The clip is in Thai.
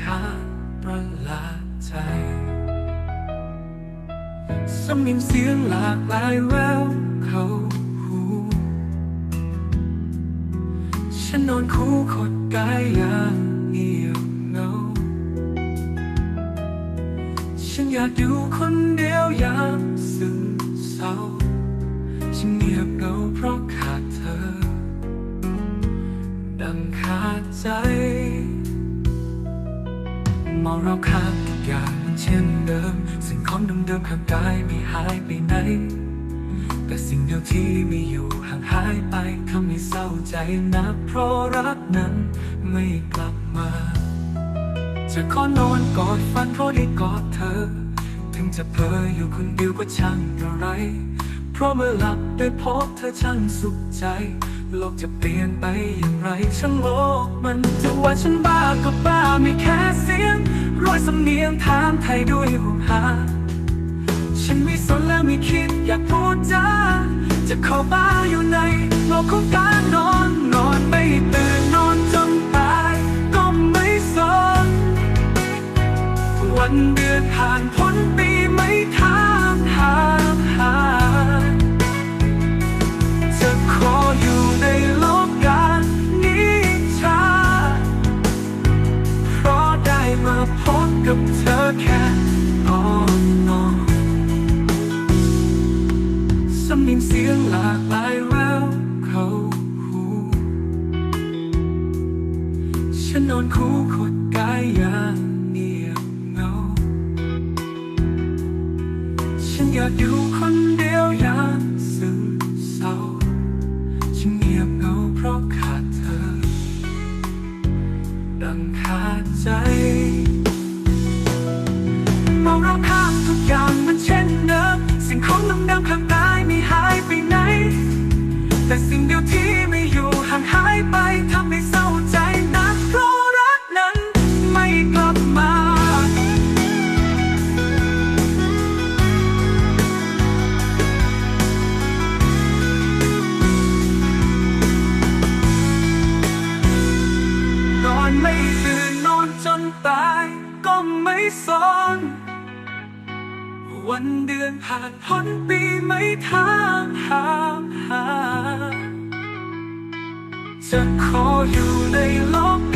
ค้าประหลาดใจสมิ่งเสียงหลากหลายแววเขาหูฉันนอนคู่ขดกายอย่างเงียบเงาฉันอยากอยู่คนเดียวยามซึ้งเศร้าฉันเงียบเงาเพราะขาดเธอ ดังขาดใจ มองเราขาดทุกอย่างมันเช่นเดิม สิ่งของเดิมๆข้างกายไม่หายไปไหน แต่สิ่งเดียวที่มีอยู่ห่างหายไปทำให้เศร้าใจนักเพราะรักนั้นไม่กลับมาจะขอนอนกอดฝันเพราะได้กอดเธอ ถึงจะเพ้ออยู่คนเดียวก็ช่างอะไร เพราะเมื่อหลับได้พบเธอช่างสุขใจ โลกจะเปลี่ยนไปอย่างไรช่างโลกมันจะว่าฉันบ้าก็บ้าไม่แค่เสียงรอยสำเนียงถามไทยด้วยห่วงหา ฉันไม่สนและไม่คิดอยากพูดจาจะเข้าบ้าอยู่ในโลกของการนอนนอนไม่ตื่นนอนจนตายก็ไม่สนวันเดือนผ่านพ้นปีไม่ทา กับเธอแค่อ้อนนอนสำเนียงเสียงหลากหลายแววเข้าหูฉันนอนคู่คดกายอย่างเงียบเงา ฉันอยากอยู่คนเดียวอย่างซึมเศร้าฉันเงียบเงาเพราะขาดเธอ ดังขาดใจ ตายก็ไม่สนวันเดือนผ่านพ้นปีไม่ทางหาหาจะขออยู่ในโลก